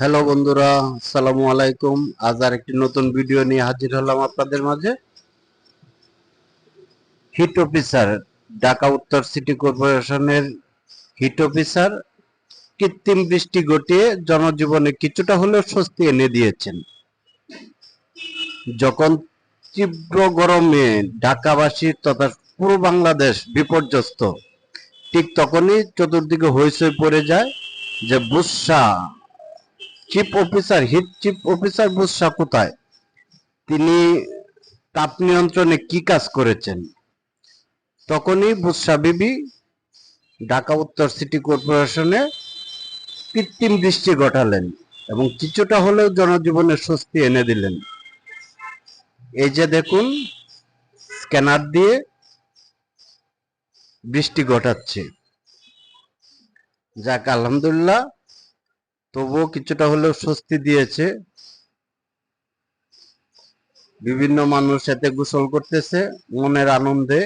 Hello বন্ধুরা, আসসালামু আলাইকুম। আজ আর একটি নতুন ভিডিও নিয়ে হাজির হলাম আপনাদের মাঝে। হিট অফিসার, ঢাকা উত্তর সিটি কর্পোরেশনের হিট অফিসার, কৃত্রিম বৃষ্টি ঘটিয়ে জনজীবনে কিছুটা হলেও স্বস্তি এনে দিয়েছেন। যখন তীব্র গরমে ঢাকাবাসী তথা পুরো বাংলাদেশ বিপর্যস্ত, ঠিক তখনই চতুর্দিকে হইচই পড়ে যায় যে, বুসা চিফ অফিসার হিট চিফ অফিসার বুসা কোথায়? তিনি তাপ নিয়ন্ত্রণে কি কাজ করেছেন? তখনই বুসা বিবি ঢাকা উত্তর সিটি কর্পোরেশনে কৃত্রিম বৃষ্টি ঘটালেন এবং কিছুটা হলেও জনজীবনে স্বস্তি এনে দিলেন। এই যে দেখুন, স্ক্যানার দিয়ে বৃষ্টি ঘটাচ্ছে। যাক, আলহামদুলিল্লাহ তবুও কিছুটা হলেও স্বস্তি দিয়েছে। বিভিন্ন মানুষ এতে গোসল করতেছে, মনের আনন্দে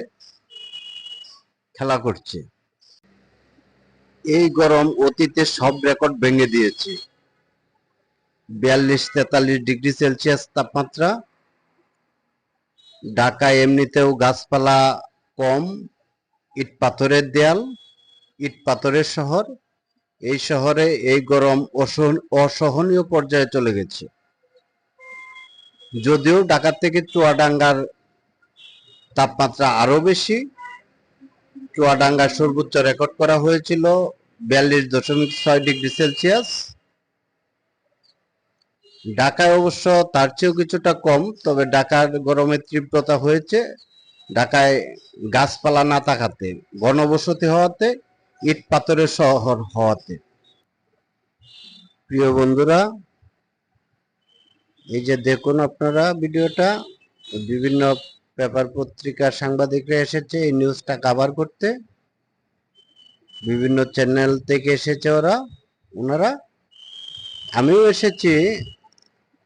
খেলা করছে। এই গরম অতীতে সব রেকর্ড ভেঙে দিয়েছে। বিয়াল্লিশ তেতাল্লিশ ডিগ্রি সেলসিয়াস তাপমাত্রা। ঢাকায় এমনিতেও গাছপালা কম ইট পাথরের দেয়াল ইট পাথরের শহর। এই শহরে এই গরম অসহন- অসহনীয় পর্যায়ে চলে গেছে। যদিও ঢাকার থেকে চুয়াডাঙ্গার তাপমাত্রা আরও বেশি, চুয়াডাঙ্গার সর্বোচ্চ রেকর্ড করা হয়েছিল বিয়াল্লিশ দশমিক ছয় ডিগ্রি সেলসিয়াস। ঢাকায় অবশ্য তার চেয়েও কিছুটা কম, তবে ঢাকার গরমের তীব্রতা হয়েছে। ঢাকায় গাছপালা না থাকাতে ঘনবসতি হওয়াতে ইট পাথরের শহর হওয়াতে। প্রিয় বন্ধুরা, এই যে দেখুন আপনারা ভিডিওটা, বিভিন্ন পেপার পত্রিকার সাংবাদিকরা এসেছে এই নিউজটা কভার করতে। বিভিন্ন চ্যানেল থেকে এসেছে ওরা, ওনারা। আমিও এসেছি,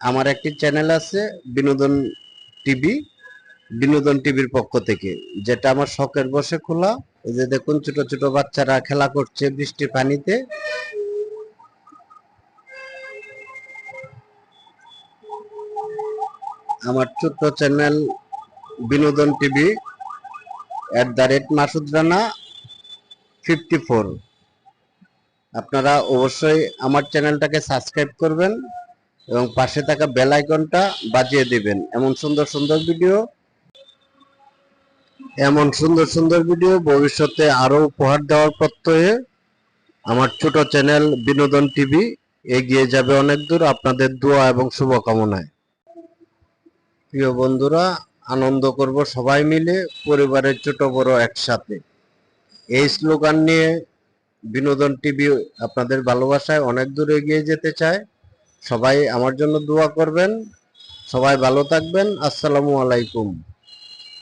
আমার একটি চ্যানেল আছে, বিনোদন টিভি, বিনোদন টিভির পক্ষ থেকে, যেটা আমার শখের বসে খোলা। এই যে দেখুন, ছোট ছোট বাচ্চারা খেলা করছে বৃষ্টির পানিতে। আমার ছোট্ট চ্যানেল বিনোদন TV at the rate Masud Rana fifty four আপনারা অবশ্যই আমার চ্যানেলটাকে সাবস্ক্রাইব করবেন এবং পাশে থাকা বেল আইকনটা বাজিয়ে দিবেন। এমন সুন্দর সুন্দর ভিডিও এমন সুন্দর সুন্দর ভিডিও ভবিষ্যতে আরও উপহার দেওয়ার প্রত্যয়ে আমার ছোট চ্যানেল বিনোদন টিভি এগিয়ে যাবে অনেক দূর। আপনাদের দোয়া এবং শুভকামনায়। প্রিয় বন্ধুরা, আনন্দ করব সবাই মিলে, পরিবারের ছোট বড় একসাথে। এই স্লোগান নিয়ে বিনোদন টিভি আপনাদের ভালোবাসায় অনেক দূর এগিয়ে যেতে চায়। সবাই আমার জন্য দোয়া করবেন। সবাই ভালো থাকবেন। আসসালামু আলাইকুম।